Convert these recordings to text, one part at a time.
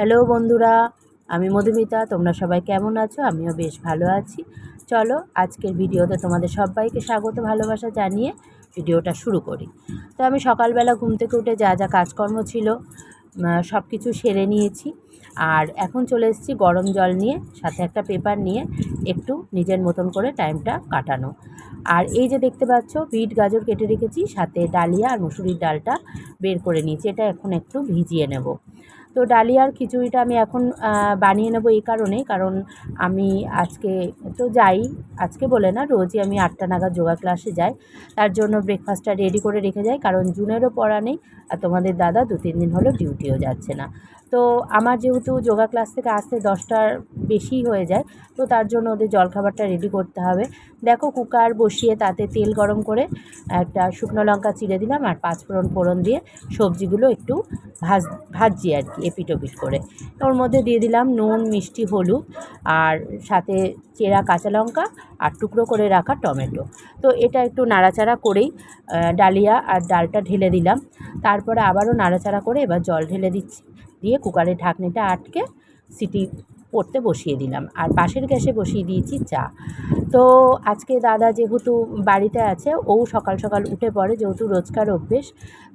Hello বন্ধুরা, আমি মধুমিতা, তোমরা সবাই কেমন আছো? আমিও বেশ ভালো আছি। চলো আজকের ভিডিওতে তোমাদের সবাইকে স্বাগত, ভালোবাসা জানিয়ে ভিডিওটা শুরু করি। তো আমি সকালবেলা ঘুম থেকে উঠে যা যা কাজকর্ম ছিল সব কিছু সেরে নিয়েছি। আর এখন চলে এসেছি গরম জল নিয়ে, সাথে একটা পেপার নিয়ে একটু নিজের মতন করে টাইমটা কাটানো। আর এই যে দেখতে পাচ্ছ, বিট, গাজর কেটে রেখেছি, সাথে ডালিয়া আর মুসুরির ডালটা বের করে নিয়েছি, এটা এখন একটু ভিজিয়ে নেব। তো ডালিয়ার খিচুড়িটা আমি এখন বানিয়ে নেব এই কারণে কারণ আমি আজকে তো যাই, আজকে বলে না, রোজই আমি আটটা নাগাদ যোগা ক্লাসে যাই, তার জন্য ব্রেকফাস্টটা রেডি করে রেখে যাই, কারণ জুনেরও পড়া নেই আর তোমাদের দাদা দু তিন দিন হলো ডিউটিও যাচ্ছে না। তো আমার যেহেতু যোগা ক্লাস থেকে আসতে দশটার বেশি হয়ে যায়, তো তার জন্য ওদের জলখাবারটা রেডি করতে হবে। দেখো কুকার বসিয়ে তাতে তেল গরম করে একটা শুকনো লঙ্কা চিড়ে দিলাম আর পাঁচফোড়ন ফোড়ন দিয়ে সবজিগুলো একটু ভাজ, ভাজছি আর কি এপিট ওপিট করে। ওর মধ্যে দিয়ে দিলাম নুন, মিষ্টি, হলুদ আর সাথে চেরা কাঁচা লঙ্কা আর টুকরো করে রাখা টমেটো। তো এটা একটু নাড়াচাড়া করেই ডালিয়া আর ডালটা ঢেলে দিলাম। তারপরে আবারও নাড়াচাড়া করে এবার জল ঢেলে দিচ্ছি। দিয়ে কুকারের ঢাকনিটা আটকে সিটি পড়তে বসিয়ে দিলাম। আর পাশের গ্যাসে বসিয়ে দিয়েছি চা। তো আজকে দাদা যেহেতু বাড়িতে আছে, ও সকাল সকাল উঠে পড়ে যেহেতু রোজকার অভ্যেস,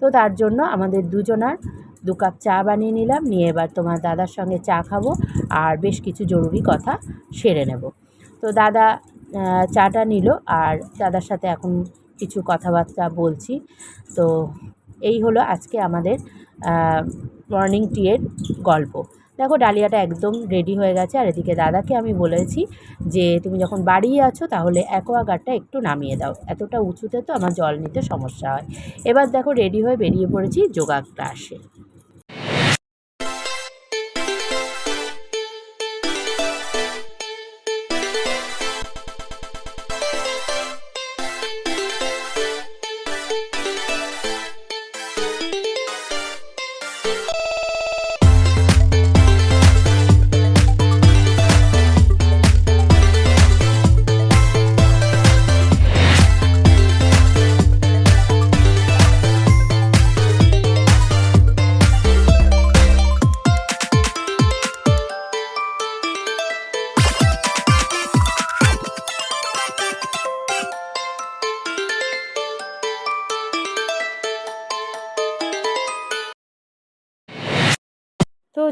তো তার জন্য আমাদের দুজনার দু কাপ চা বানিয়ে নিলাম। নিয়ে এবার তোমার দাদার সঙ্গে চা খাব। আর বেশ কিছু জরুরি কথা সেরে নেব। তো দাদা চাটা নিল আর দাদার সাথে এখন কিছু কথাবার্তা বলছি। তো এই হলো আজকে আমাদের মর্নিং টিয়ের গল্প। দেখো, ডালিয়াটা একদম রেডি হয়ে গেছে। আর এদিকে দাদাকে আমি বলেছি যে, তুমি যখন বাড়িয়ে আছো, তাহলে অ্যাকোয়াগার্ডটা একটু নামিয়ে দাও। এতটা উঁচুতে তো আমার জল নিতে সমস্যা হয়। এবার দেখো রেডি হয়ে বেরিয়ে পড়েছি যোগা ক্লাসে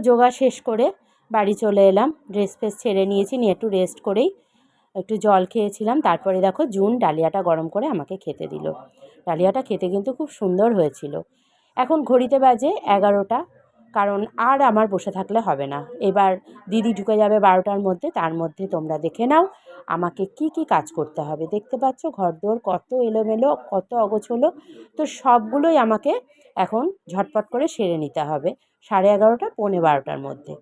যোগা শেষ করে বাড়ি চলে এলাম। ড্রেস ফ্রেস ছেড়ে নিয়েছি, নিয়ে একটু রেস্ট করেই একটু জল খেয়েছিলাম। তারপরে দেখো জুন ডালিয়াটা গরম করে আমাকে খেতে দিল। ডালিয়াটা খেতে কিন্তু খুব সুন্দর হয়েছিল। এখন ঘড়িতে বাজে এগারোটা, কারণ আর আমার বসে থাকলে হবে না। এবার দিদি ঢুকে যাবে বারোটার মধ্যে, তার মধ্যে তোমরা দেখে নাও। আমাকে কি কি কাজ করতে হবে? দেখতে পাচ্ছ ঘরদোর কত এলোমেলো, কত অগোছলো। তো সবগুলোই আমাকে এখন ঝটপট করে সেরে নিতে হবে, সাড়ে এগারোটা, পৌনে বারোটার মধ্যে।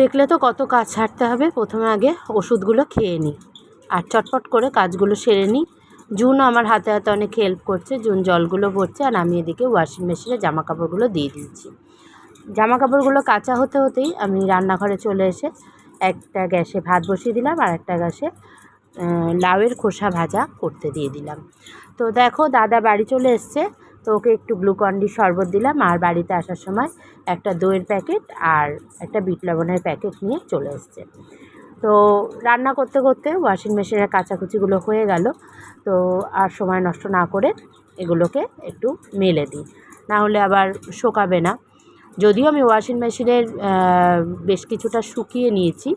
দেখলে তো কত কাজ ছাড়তে হবে। প্রথমে আগে ওষুধগুলো খেয়ে নিই। আর চটপট করে কাজগুলো সেরে নিই। জুন আমার হাতে হাতে অনেক হেল্প করছে। জুন জলগুলো ভরছে আর আমি এদিকে ওয়াশিং মেশিনে জামা কাপড়গুলো দিয়ে দিচ্ছি জামা কাপড়গুলো কাঁচা হতে হতেই আমি রান্নাঘরে চলে এসে একটা গ্যাসে ভাত বসিয়ে দিলাম আর একটা গ্যাসে লাউয়ের খোসা ভাজা করতে দিয়ে দিলাম। তো দেখো দাদা বাড়ি চলে এসছে। তো ওকে একটু গ্লুকন্ডি শরবত দিলাম আর বাড়িতে আসার সময় একটা দইয়ের প্যাকেট আর একটা বিট লবণের প্যাকেট নিয়ে চলে এসছে। তো রান্না করতে করতে ওয়াশিং মেশিনের কাচাকুচিগুলো হয়ে গেল। তো আর সময় নষ্ট না করে এগুলোকে একটু মেলে দিই। না হলে আবার শোকাবে না। যদিও আমি ওয়াশিং মেশিনের বেশ কিছুটা শুকিয়ে নিয়েছি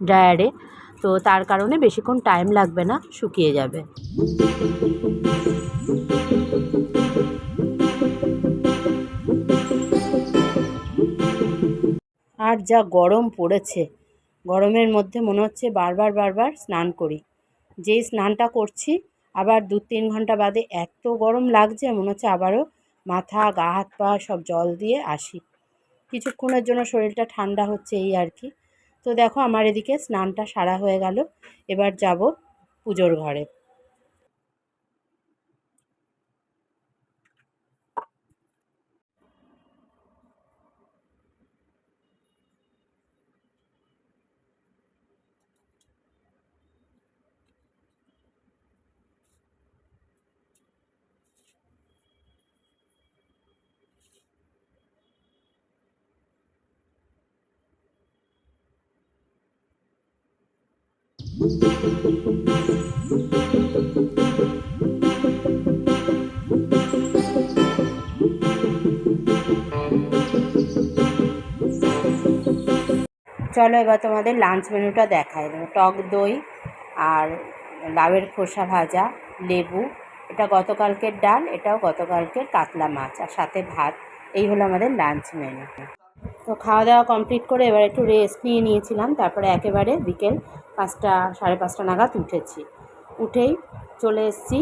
ড্রায়ারে। তো তার কারণে বেশিক্ষণ টাইম লাগবে না, শুকিয়ে যাবে। আর যা গরম পড়েছে, গরমের মধ্যে মনে হচ্ছে বারবার বারবার স্নান করি। যেই স্নানটা করছি, আবার দু তিন ঘণ্টা বাদে এত গরম লাগছে, মনে হচ্ছে আবারও মাথা, গা, হাত পা সব জল দিয়ে আসি। কিছুক্ষণের জন্য শরীরটা ঠান্ডা হচ্ছে এই আর কি। তো দেখো আমার এদিকে স্নানটা সারা হয়ে গেল। এবার যাব পুজোর ঘরে। চলো এবার তোমাদের লাঞ্চ মেনুটা দেখাই। দেবো টক দই আর লাউয়ের খোসা ভাজা, লেবু, এটা গতকালকের ডাল, এটাও গতকালকের কাতলা মাছ আর সাথে ভাত। এই হলো আমাদের লাঞ্চ মেনু তো খাওয়া দাওয়া কমপ্লিট করে এবার একটু রেস্ট নিয়ে নিয়েছিলাম, তারপরে একেবারে বিকেল পাঁচটা, সাড়ে পাঁচটা নাগাদ উঠেছি। উঠেই চলে এসেছি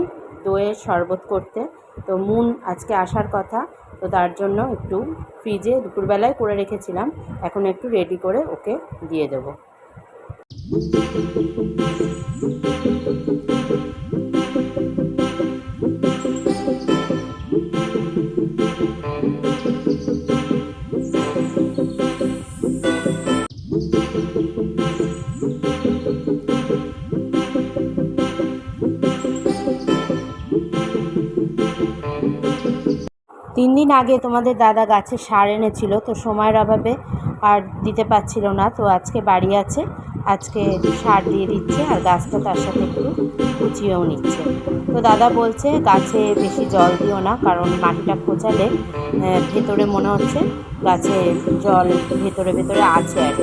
দইয়ের শরবত করতে। তো মুন আজকে আসার কথা, তো তার জন্য একটু ফ্রিজে দুপুরবেলায় করে রেখেছিলাম। এখন একটু রেডি করে ওকে দিয়ে দেবো। তিন দিন আগে তোমাদের দাদা গাছে সার এনেছিল, তো সময়ের অভাবে আর দিতে পারছিল না, তো আজকে বাড়ি আছে আজকে সার দিয়ে দিচ্ছে আর গাছটা তার সাথে একটু কুচিয়েও নিচ্ছে তো দাদা বলছে, গাছে বেশি জল দিও না, কারণ মাটিটা খোঁচালে ভেতরে মনে হচ্ছে গাছে জল ভেতরে ভেতরে আছে আর।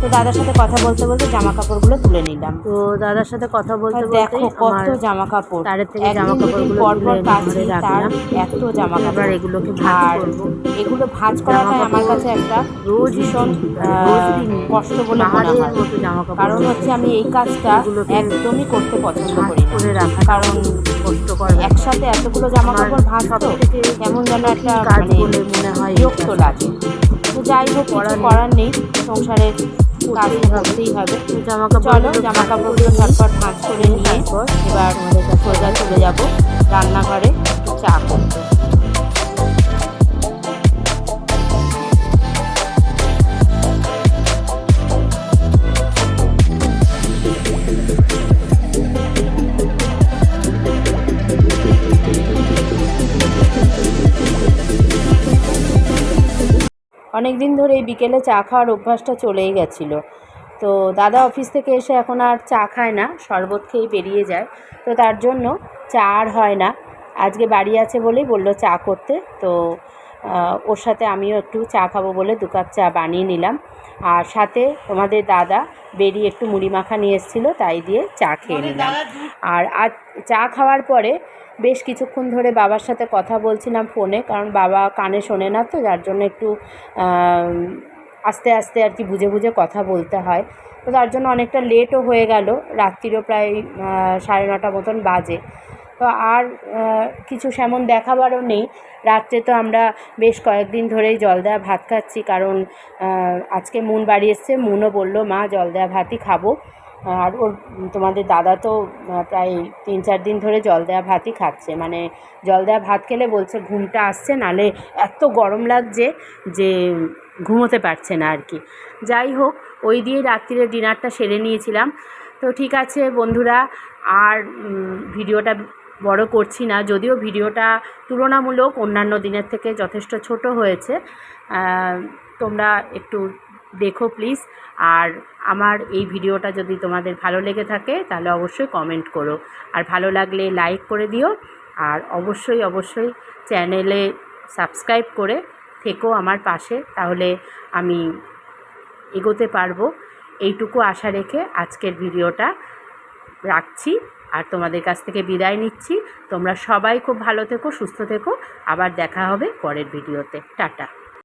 তো দাদার সাথে কথা বলতে বলতে জামা কাপড়গুলো তুলে নিলাম। তো দাদার সাথে কথা বলতে দেখো কত জামা কাপড় তারের থেকে জামা কাপড়গুলো পর পর তুলে কাচি তার এত জামা কাপড় এগুলোকে ভাঁজ এগুলো ভাঁজ করাটাই আমার কাছে একটা রোজ ভীষণ কষ্ট বলে মনে হয়। মতো জামা কাপড় কারণ হচ্ছে আমি এই কাজটা একদমই করতে পছন্দ করি না। করে রাখা কারণ। একসাথে এতগুলো জামা কাপড় ভাঁজ তো কেমন যেন একটা কাজ মানে বলে মনে হয় বিরক্ত। লাগে। তো যাই হোক করার নেই। সংসারের কাজ করতেই হবে। জামা কাপড় জামা কাপড়গুলো ঝটপট ভাঁজ করে নিয়ে এবার সোজা চলে যাব রান্নাঘরে চা করতে অনেক দিন ধরে এই বিকেলে চা খাওয়ার অভ্যাসটা চলেই গেছিল। তো দাদা অফিস থেকে এসে এখন আর চা খায় না শরবত খেয়ে বেরিয়ে যায়। তো তার জন্য চা আর হয় না। আজকে বাড়ি আছে বলেই বলল চা করতে। তো ওর সাথে আমিও একটু চা খাব বলে দু কাপ চা বানিয়ে নিলাম। আর সাথে তোমাদের দাদা বেরিয়ে একটু মুড়ি মাখা নিয়ে এসেছিল তাই দিয়ে চা খেয়ে নিলাম। আর আজ চা খাওয়ার পরে বেশ কিছুক্ষণ ধরে বাবার সাথে কথা বলছিলাম ফোনে, কারণ বাবা কানে শোনে না তো, যার জন্য একটু আস্তে আস্তে আর কি বুঝে বুঝে কথা বলতে হয়। তো তার জন্য অনেকটা লেটও হয়ে গেল, রাত্রিরও প্রায় সাড়ে নটা মতন বাজে। তো আর কিছু সেমন দেখাবারও নেই। রাত্রে তো আমরা বেশ কয়েকদিন ধরেই জল দেওয়া ভাত খাচ্ছি, কারণ আজকে মুন বাড়ি এসছে মুনও বলল, মা, জল দেওয়া ভাতই খাব। আর ওর তোমাদের দাদা তো প্রায় তিন চার দিন ধরে জল দেওয়া ভাতই খাচ্ছে। মানে জল দেওয়া ভাত খেলে বলছে ঘুমটা আসছে, নালে এত গরম লাগছে যে ঘুমোতে পারছে না আর কি। যাই হোক, ওই দিয়ে রাত্রিরে ডিনারটা সেরে নিয়েছিলাম। তো ঠিক আছে বন্ধুরা, আর ভিডিওটা বড় করছি না, যদিও ভিডিওটা তুলনামূলক অন্যান্য দিনের থেকে যথেষ্ট ছোট হয়েছে। তোমরা একটু দেখো প্লিজ আর আমার এই ভিডিওটা যদি তোমাদের ভালো লেগে থাকে, তাহলে অবশ্যই কমেন্ট করো। আর ভালো লাগলে লাইক করে দিও। আর অবশ্যই অবশ্যই চ্যানেলে সাবস্ক্রাইব করে থেকো আমার পাশে। তাহলে আমি এগোতে পারব। এইটুকু আশা রেখে আজকের ভিডিওটা রাখছি। আর তোমাদের কাছ থেকে বিদায় নিচ্ছি। তোমরা সবাই খুব ভালো থেকো, সুস্থ থেকো। আবার দেখা হবে পরের ভিডিওতে। টাটা।